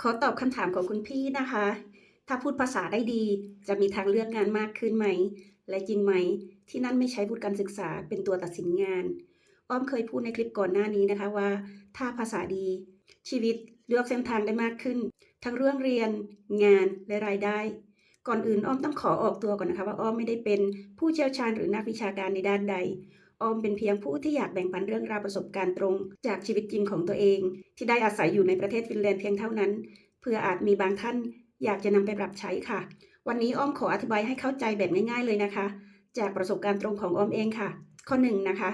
ขอตอบคำถามของคุณพี่นะคะ ถ้าพูดภาษาได้ดีจะมีทางเลือกงานมากขึ้นไหม และจริงไหม ที่นั่นไม่ใช้วุฒิการศึกษาเป็นตัวตัดสินงาน อ้อมเคยพูดในคลิปก่อนหน้านี้นะคะว่า ถ้าภาษาดี ชีวิตเลือกเส้นทางได้มากขึ้น ทั้งเรื่องเรียน งานและรายได้ ก่อนอื่นอ้อมต้องขอออกตัวก่อนนะคะว่าอ้อมไม่ได้เป็นผู้เชี่ยวชาญหรือนักวิชาการในด้านใด ออมเป็นเพียงผู้ที่อยากแบ่งปันเรื่องราวประสบการณ์ตรง จากชีวิตจริงของตัวเอง ที่ได้อาศัยอยู่ในประเทศฟินแลนด์เพียงเท่านั้น เพื่ออาจมีบางท่าน อยากจะนำไปปรับใช้ค่ะ วันนี้อ้อมขออธิบายให้เข้าใจแบบง่ายๆเลยนะคะ จากประสบการณ์ตรงของอ้อมเองค่ะ ข้อหนึ่งนะคะ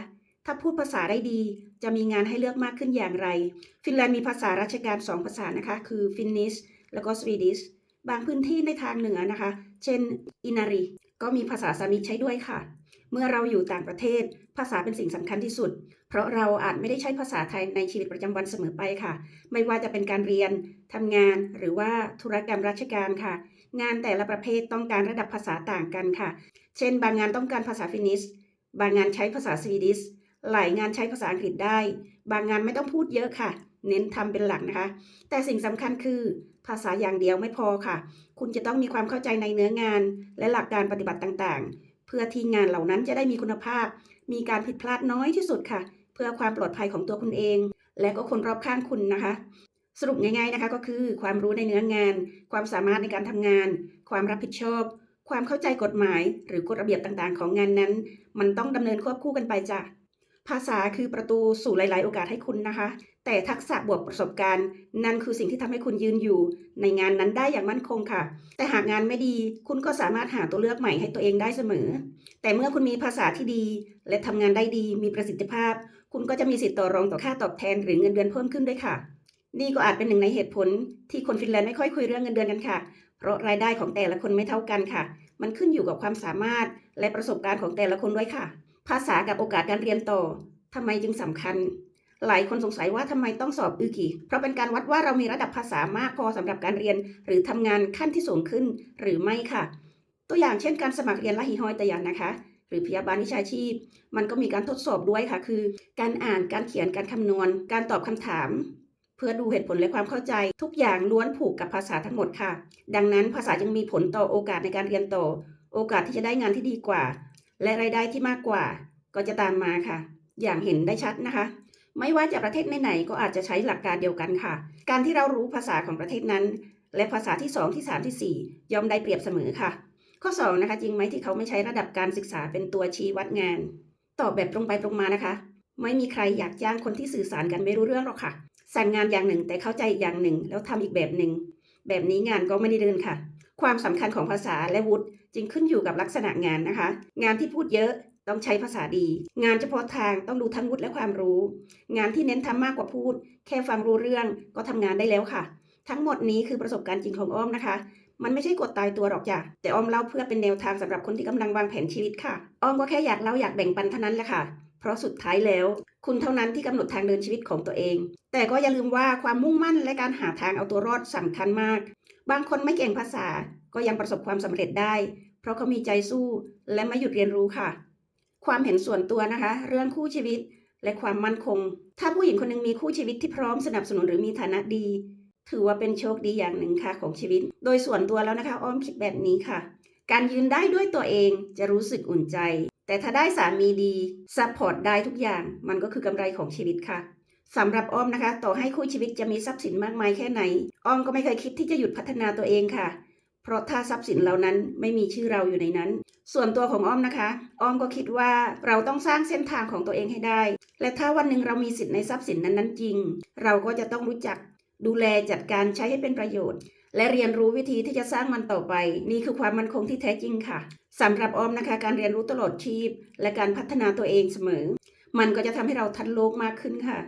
ถ้าพูดภาษาได้ดี จะมีงานให้เลือกมากขึ้นอย่างไร ฟินแลนด์มีภาษาราชการ 2 ภาษานะคะ คือฟินนิชแล้วก็สวีดิชบางพื้นที่ในทางเหนือนะคะ เช่นอินารี ก็มีภาษาสามิใช้ด้วยค่ะ เมื่อเราอยู่ต่างประเทศ ภาษาเป็นสิ่งสำคัญที่สุด เพราะเราอาจไม่ได้ใช้ภาษาไทยในชีวิตประจำวันเสมอไปค่ะ ไม่ว่าจะเป็นการเรียนทำงาน หรือว่าธุรกรรมราชการค่ะ งานแต่ละประเภทต้องการระดับภาษาต่างกันค่ะ เช่น บางงานต้องการภาษาฟินิช บางงานใช้ภาษาสวีดิช หลายงานใช้ภาษาอังกฤษได้ บางงานไม่ต้องพูดเยอะค่ะ เน้นทำเป็นหลักนะคะ แต่สิ่งสำคัญคือภาษาอย่างเดียวไม่พอค่ะ คุณจะต้องมีความเข้าใจในเนื้องาน และหลักการปฏิบัติต่างๆ เพื่อที่งานเหล่านั้นจะได้มีคุณภาพ มีการผิดพลาดน้อยที่สุดค่ะ เพื่อความปลอดภัยของตัวคุณเอง และก็คนรอบข้างคุณนะคะ สรุปง่ายๆนะคะก็คือ ความรู้ในเนื้องาน ความสามารถในการทำงาน ความรับผิดชอบ ความเข้าใจกฎหมาย หรือกฎระเบียบต่างๆ ของงานนั้น มันต้องดำเนินควบคู่กันไปจ้ะ ภาษาคือประตูสู่หลาย ๆ โอกาสให้คุณนะคะ แต่ทักษะบวกประสบการณ์ นั่นคือสิ่งที่ทำให้คุณยืนอยู่ ในงานนั้นได้อย่างมั่นคงค่ะ แต่หากงานไม่ดี คุณก็สามารถหาตัวเลือกใหม่ให้ตัวเองได้เสมอ แต่เมื่อคุณมีภาษาที่ดี และทำงานได้ดี มีประสิทธิภาพ คุณก็จะมีสิทธิ์ต่อรองต่อค่าตอบแทน หรือเงินเดือนเพิ่มขึ้นด้วยค่ะ นี่ก็อาจเป็นหนึ่งในเหตุผล ที่คนฟินแลนด์ไม่ค่อยคุยเรื่องเงินเดือนกันค่ะ เพราะรายได้ของแต่ละคนไม่เท่ากันค่ะ มันขึ้นอยู่กับความสามารถและประสบการณ์ของแต่ละคนด้วยค่ะ ภาษากับโอกาสการเรียนต่อทำไมจึงสำคัญ หลายคนสงสัยว่าทำไมต้องสอบอือกีเพราะเป็นการวัดว่าเรามีระดับภาษามากพอสำหรับการเรียน หรือทำงานขั้นที่สูงขึ้นหรือไม่ค่ะ ตัวอย่างเช่นการสมัครเรียนละหิฮอยตยันนะคะ หรือพยาบาลวิชาชีพ มันก็มีการทดสอบด้วยค่ะ คือ การอ่านการเขียนการคำนวณ การตอบคำถามเพื่อดูเหตุผลและความเข้าใจ ทุกอย่างล้วนผูกกับภาษาทั้งหมดค่ะ ดังนั้นภาษาจึงมีผลต่อโอกาสในการเรียนต่อ โอกาสที่จะได้งานที่ดีกว่า และรายได้ที่มากกว่าก็จะตามมาค่ะ อย่างเห็นได้ชัดนะคะ ไม่ว่าจะประเทศไหนๆก็อาจจะใช้หลักการเดียวกันค่ะ การที่เรารู้ภาษาของประเทศนั้น และภาษาที่2ที่3ที่4ย่อมได้เปรียบเสมอค่ะ ข้อ2นะคะจริงไหมที่เขาไม่ใช้ระดับการศึกษาเป็นตัวชี้วัดงาน ตอบแบบตรงไปตรงมานะคะ ไม่มีใครอยากจ้างคนที่สื่อสารกันไม่รู้เรื่องหรอกค่ะ สั่งงานอย่างหนึ่งแต่เข้าใจอีกอย่างหนึ่ง แล้วทำอีกแบบหนึ่งแบบนี้งานก็ไม่ได้เดินค่ะ ความสำคัญของภาษาและวุฒิจึงขึ้นอยู่กับลักษณะงานนะคะ งานที่พูดเยอะต้องใช้ภาษาดี งานเฉพาะทางต้องดูทั้งวุฒิและความรู้ งานที่เน้นทำมากกว่าพูด แค่ฟังรู้เรื่องก็ทำงานได้แล้วค่ะ ทั้งหมดนี้คือประสบการณ์จริงของอ้อมนะคะ มันไม่ใช่กฎตายตัวหรอกจ้ะแต่อ้อมเล่าเพื่อเป็นแนวทางสำหรับคนที่กำลังวางแผนชีวิตค่ะอ้อมก็แค่อยากเล่าอยากแบ่งปันเท่านั้นแหละค่ะเพราะสุดท้ายแล้ว คุณเท่านั้นที่กำหนดทางเดินชีวิตของตัวเอง แต่ก็อย่าลืมว่าความมุ่งมั่นและการหาทางเอาตัวรอดสำคัญมาก บางคนไม่เก่งภาษาก็ยังประสบความสำเร็จได้ เพราะเขามีใจสู้และไม่หยุดเรียนรู้ค่ะ ความเห็นส่วนตัวนะคะ เรื่องคู่ชีวิตและความมั่นคง ถ้าผู้หญิงคนหนึงมีคู่ชีวิตที่พร้อมสนับสนุนหรือมีฐานะดี ถือว่าเป็นโชคดีอย่างหนึ่งค่ะของชีวิต โดยส่วนตัวแล้วนะคะ อ้อมคิดแบบนี้ค่ะ การยืนได้ด้วยตัวเองจะรู้สึกอุ่นใจ แต่ถ้าได้สามีดีซัพพอร์ตได้ทุกอย่าง มันก็คือกำไรของชีวิตค่ะ สำหรับอ้อมนะคะ ต่อให้คู่ชีวิตจะมีทรัพย์สินมากมายแค่ไหน อ้อมก็ไม่เคยคิดที่จะหยุดพัฒนาตัวเองค่ะ เพราะถ้าทรัพย์สินเหล่านั้นไม่มีชื่อเราอยู่ในนั้น ส่วนตัวของอ้อมนะคะ อ้อมก็คิดว่าเราต้องสร้างเส้นทางของตัวเองให้ได้ และถ้าวันหนึ่งเรามีสิทธิ์ในทรัพย์สินนั้นๆจริง เราก็จะต้องรู้จัก ดูแลจัดการใช้ให้เป็นประโยชน์ และเรียนรู้วิธีที่จะสร้างมันต่อไป นี่คือความมั่นคงที่แท้จริงค่ะสำหรับอ้อมนะคะ การเรียนรู้ตลอดชีพ และการพัฒนาตัวเองเสมอ มันก็จะทำให้เราทันโลกมากขึ้นค่ะ